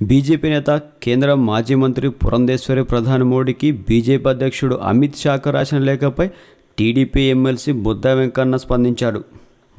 BJP నేత కేంద్ర మాజీ మంత్రి పురంధేశ్వరి ప్రధాని మోడీకి బీజేపీ అధ్యక్షుడు అమిత్ షాకు రాసిన లేఖపై టీడీపీ ఎమ్మెల్సీ బుద్ధ వెంకన్న స్పందించాడు.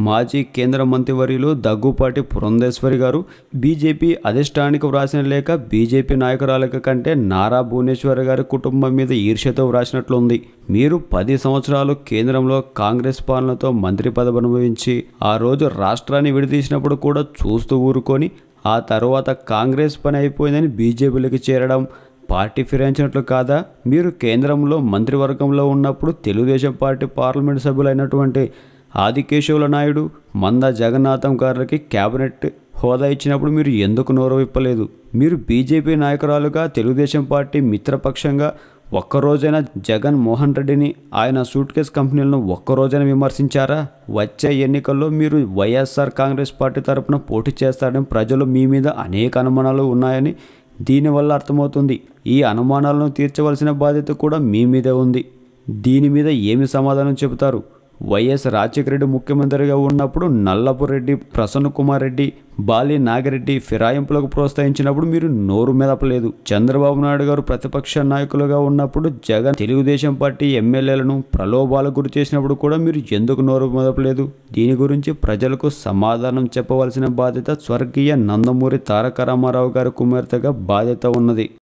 మాజీ కేంద్ర మంత్రివర్యులు దగ్గుపాటి పురంధేశ్వరి గారు బీజేపీ అధిష్టానికి వ్రాసిన లేఖ బీజేపీ నాయకురాలక కంటే నారా భువనేశ్వరి గారి కుటుంబం మీద ఈర్ష్యతో వ్రాసినట్లుంది. మీరు పది సంవత్సరాలు కేంద్రంలో కాంగ్రెస్ పాలనతో మంత్రి పదవి అనుభవించి ఆ రోజు రాష్ట్రాన్ని విడదీసినప్పుడు కూడా చూస్తూ ఊరుకొని ఆ తర్వాత కాంగ్రెస్ పని అయిపోయిందని బీజేపీలోకి చేరడం పార్టీ ఫిరాయించినట్లు కాదా? మీరు కేంద్రంలో మంత్రివర్గంలో ఉన్నప్పుడు తెలుగుదేశం పార్టీ పార్లమెంట్ సభ్యులైనటువంటి ఆదికేశవుల నాయుడు మంద జగన్నాథం గారికి కేబినెట్ హోదా ఇచ్చినప్పుడు మీరు ఎందుకు నోరు విప్పలేదు? మీరు బీజేపీ నాయకురాలుగా తెలుగుదేశం పార్టీ మిత్రపక్షంగా ఒక్కరోజైనా జగన్ మోహన్ రెడ్డిని ఆయన సూట్ కేస్ కంపెనీలను ఒక్కరోజైనా విమర్శించారా? వచ్చే ఎన్నికల్లో మీరు వైఎస్ఆర్ కాంగ్రెస్ పార్టీ తరపున పోటీ చేస్తారని ప్రజలు మీ మీద అనేక అనుమానాలు ఉన్నాయని దీనివల్ల అర్థమవుతుంది. ఈ అనుమానాలను తీర్చవలసిన బాధ్యత కూడా మీ మీదే ఉంది. దీని మీద ఏమి సమాధానం చెబుతారు? వైఎస్ రాజశేఖర రెడ్డి ముఖ్యమంత్రిగా ఉన్నప్పుడు నల్లపురెడ్డి ప్రసన్న కుమార్ రెడ్డి బాలి నాగిరెడ్డి ఫిరాయింపులకు ప్రోత్సహించినప్పుడు మీరు నోరు మెదపలేదు. చంద్రబాబు నాయుడు గారు ప్రతిపక్ష నాయకులుగా ఉన్నప్పుడు జగన్ తెలుగుదేశం పార్టీ ఎమ్మెల్యేలను ప్రలోభాలకు గురి చేసినప్పుడు కూడా మీరు ఎందుకు నోరు మెదపలేదు? దీని గురించి ప్రజలకు సమాధానం చెప్పవలసిన బాధ్యత స్వర్గీయ నందమూరి తారక రామారావు గారి కుమార్తెగా బాధ్యత ఉన్నది.